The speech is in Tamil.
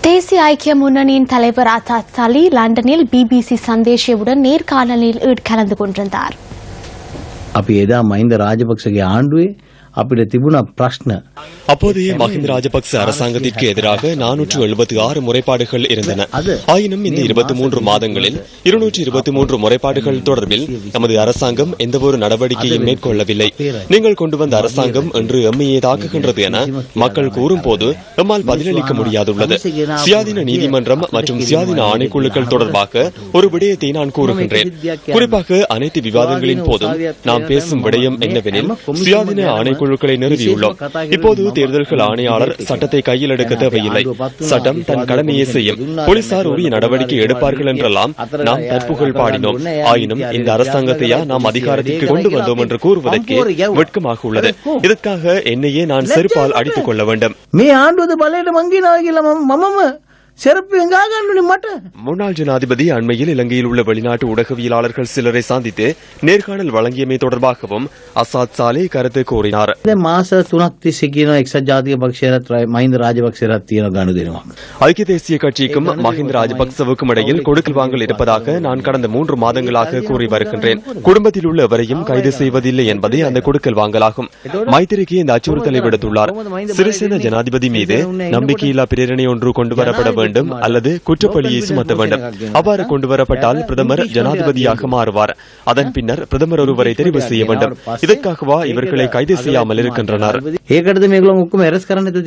தேசிய ஐக்கிய முன்னணியின் தலைவர் அசாத் சலி லண்டனில் பிபிசி சந்தேஷவுடன் நேர்காணலில் ஈடு- கலந்து கொண்டிருந்தார் අපි එදා මහින්ද රාජපක්ෂගේ ආණ්ඩුවේ අපිට තිබුණ ප්‍රශ්න அப்போதைய மஹிந்த ராஜபக்ச அரசாங்கத்திற்கு எதிராக நானூற்று எழுபத்தி ஆறு முறைப்பாடுகள் இருந்தன அது- ஆயினும் இந்த இருபத்தி மூன்று மாதங்களில் இருநூற்று இருபத்தி மூன்று முறைப்பாடுகள் தொடர்பில் நமது அரசாங்கம் எந்தவொரு நடவடிக்கையும் மேற்கொள்ளவில்லை நீங்கள் கொண்டு வந்த அரசாங்கம் என்று எம்மையே தாக்குகின்றது என மக்கள் கூறும்போது எம்மால் பதிலளிக்க முடியாதுள்ளது சுயாதீன நீதிமன்றம் மற்றும் சுயாதீன ஆணைக்குழுக்கள் தொடர்பாக ஒரு விடயத்தை நான் கூறுகின்றேன் குறிப்பாக அனைத்து விவாதங்களின் போதும் நாம் பேசும் விடயம் என்னவெனில் சுயாதீன ஆணைக்குழுக்களை நிறுவியுள்ளோம். இப்போது தேர்தல்கள் ஆணையாளர் சட்டத்தை கையில் எடுக்க தேவையில்லை. சட்டம் தன் கடமையை செய்யும். போலீசார் உரிய நடவடிக்கை எடுப்பார்கள் என்றெல்லாம் நாம் தற்புகழ் பாடினோம். ஆயினும் இந்த அரசாங்கத்தையா நாம் அதிகாரத்திற்கு கொண்டு வந்தோம் என்று கூறுவதற்கு வெட்கமாக உள்ளது. இதற்காக என்னையே நான் செருப்பால் அடித்துக் கொள்ள வேண்டும். சிறப்பியங்காக அனுமதி முன்னாள் ஜனாதிபதி அண்மையில் இலங்கையில் உள்ள வெளிநாட்டு ஊடகவியலாளர்கள் சிலரை சந்தித்து நேர்காணல் வழங்கியமை தொடர்பாகவும் அசாத் சாலே கருத்து கூறினார். மாச துணத்தி சிக்கின எக்ஸ ஜாதிய மஹிந்த ராஜபக்சேர ஐக்கிய தேசிய கட்சிக்கும் மஹிந்த ராஜபக்சவுக்கும் இடையில் கொடுக்கல் வாங்கல் இருப்பதாக நான் கடந்த மூன்று மாதங்களாக கூறி வருகின்றேன். குடும்பத்தில் உள்ள எவரையும் கைது செய்வதில்லை என்பதே அந்த கொடுக்கல் வாங்கலாகும். மைத்திரிக்கு இந்த அச்சுறுத்தலை விடுத்துள்ளார். சிறிசேன ஜனாதிபதி மீது நம்பிக்கையில்லா பிரேரணை ஒன்று கொண்டு வரப்பட வேண்டும் அல்லது குற்றப்பழியை சுமத்த வேண்டும். அவ்வாறு கொண்டு வரப்பட்டால் பிரதமர் ஜனாதிபதியாக மாறுவார். அதன் பின்னர் பிரதமர் ஒருவரை தெரிவு செய்ய வேண்டும். இதற்காகவா இவர்களை கைது செய்யாமல் இருக்கின்றனர்.